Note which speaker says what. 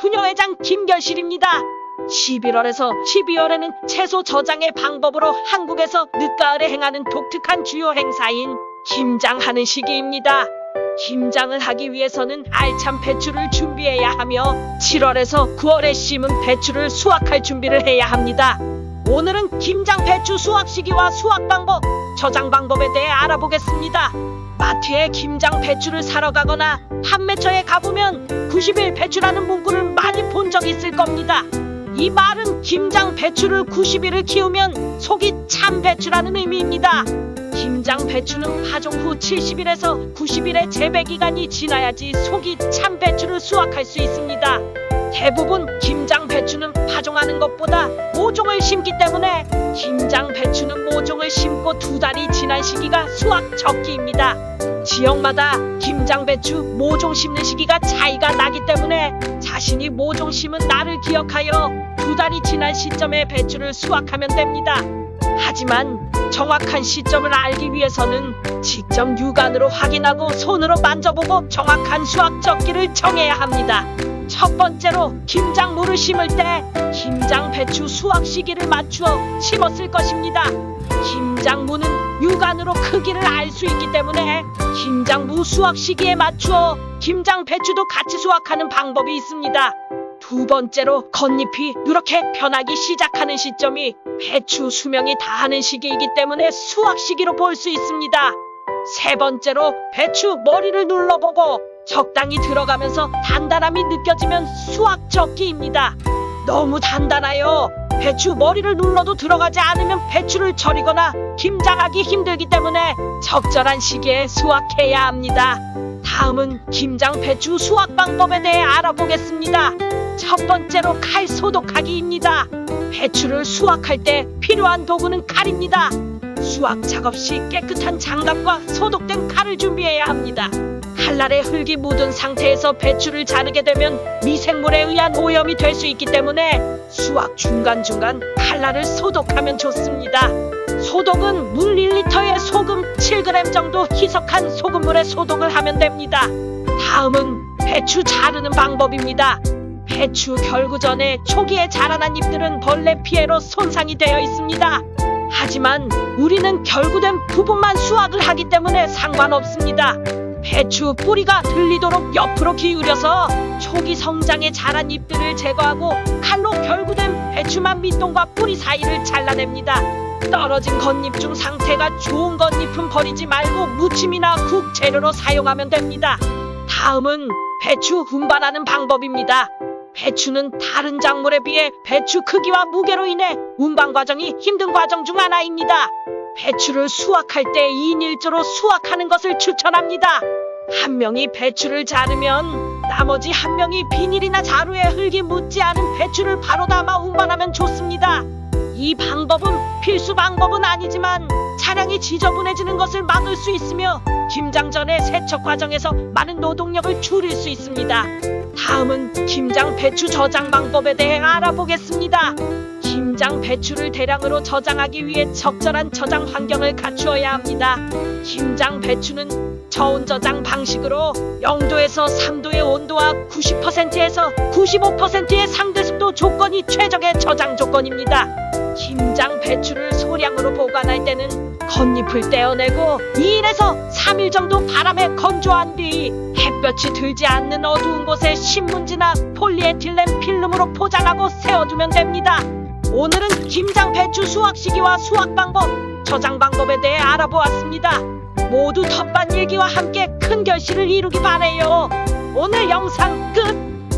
Speaker 1: 김장 김결실입니다. 11월에서 12월에는 채소 저장의 방법으로 한국에서 늦가을에 행하는 독특한 주요 행사인 김장하는 시기입니다. 김장을 하기 위해서는 알찬 배추를 준비해야 하며 7월에서 9월에 심은 배추를 수확할 준비를 해야 합니다. 오늘은 김장 배추 수확 시기와 수확 방법, 저장 방법에 대해 알아보겠습니다. 마트에 김장 배추를 사러 가거나 판매처에 가보면 90일 배추라는 문구를 많이 본적 있을 겁니다. 이 말은 김장 배추를 90일을 키우면 속이 참 배추라는 의미입니다. 김장 배추는 파종 후 70일에서 90일의 재배 기간이 지나야지 속이 참 배추를 수확할 수 있습니다. 대부분 파종 하는 것보다 모종을 심기 때문에 김장 배추는 모종을 심고 두 달이 지난 시기가 수확 적기입니다. 지역마다 김장 배추 모종 심는 시기가 차이가 나기 때문에 자신이 모종 심은 날을 기억하여 두 달이 지난 시점에 배추를 수확하면 됩니다. 하지만 정확한 시점을 알기 위해서는 직접 육안으로 확인하고 손으로 만져보고 정확한 수확 적기를 정해야 합니다. 첫 번째로 김장물을 심을 때 김장 배추 수확 시기를 맞추어 심었을 것입니다. 김장무는 육안으로 크기를 알 수 있기 때문에 김장무 수확 시기에 맞추어 김장 배추도 같이 수확하는 방법이 있습니다. 두 번째로 겉잎이 누렇게 변하기 시작하는 시점이 배추 수명이 다하는 시기이기 때문에 수확 시기로 볼 수 있습니다. 세 번째로 배추 머리를 눌러보고 적당히 들어가면서 단단함이 느껴지면 수확 적기입니다. 너무 단단하여 배추 머리를 눌러도 들어가지 않으면 배추를 절이거나 김장하기 힘들기 때문에 적절한 시기에 수확해야 합니다. 다음은 김장 배추 수확 방법에 대해 알아보겠습니다. 첫 번째로 칼 소독하기입니다. 배추를 수확할 때 필요한 도구는 칼입니다. 수확 작업 시 깨끗한 장갑과 소독된 칼을 준비해야 합니다. 칼날에 흙이 묻은 상태에서 배추를 자르게 되면 미생물에 의한 오염이 될 수 있기 때문에 수확 중간중간 칼날을 소독하면 좋습니다. 소독은 물 1리터에 소금 7g 정도 희석한 소금물에 소독을 하면 됩니다. 다음은 배추 자르는 방법입니다. 배추 결구 전에 초기에 자라난 잎들은 벌레 피해로 손상이 되어 있습니다. 하지만 우리는 결구된 부분만 수확을 하기 때문에 상관없습니다. 배추 뿌리가 들리도록 옆으로 기울여서 초기 성장에 자란 잎들을 제거하고 칼로 결구된 배추만 밑동과 뿌리 사이를 잘라냅니다. 떨어진 겉잎 중 상태가 좋은 겉잎은 버리지 말고 무침이나 국 재료로 사용하면 됩니다. 다음은 배추 분반하는 방법입니다. 배추는 다른 작물에 비해 배추 크기와 무게로 인해 운반 과정이 힘든 과정 중 하나입니다. 배추를 수확할 때 2인 1조로 수확하는 것을 추천합니다. 한 명이 배추를 자르면 나머지 한 명이 비닐이나 자루에 흙이 묻지 않은 배추를 바로 담아 운반하면 좋습니다. 이 방법은 필수 방법은 아니지만 차량이 지저분해지는 것을 막을 수 있으며 김장 전에 세척 과정에서 많은 노동력을 줄일 수 있습니다. 다음은 김장 배추 저장 방법에 대해 알아보겠습니다. 배추를 대량으로 저장하기 위해 적절한 저장 환경을 갖추어야 합니다. 김장 배추는 저온 저장 방식으로 0도에서 3도의 온도와 90%에서 95%의 상대 습도 조건이 최적의 저장 조건입니다. 김장 배추를 소량으로 보관할 때는 겉잎을 떼어내고 2일에서 3일 정도 바람에 건조한 뒤 햇볕이 들지 않는 어두운 곳에 신문지나 폴리에틸렌 필름으로 포장하고 세워두면 됩니다. 오늘은 김장 배추 수확 시기와 수확 방법, 저장 방법에 대해 알아보았습니다. 모두 텃밭 일기와 함께 큰 결실을 이루기 바래요. 오늘 영상 끝!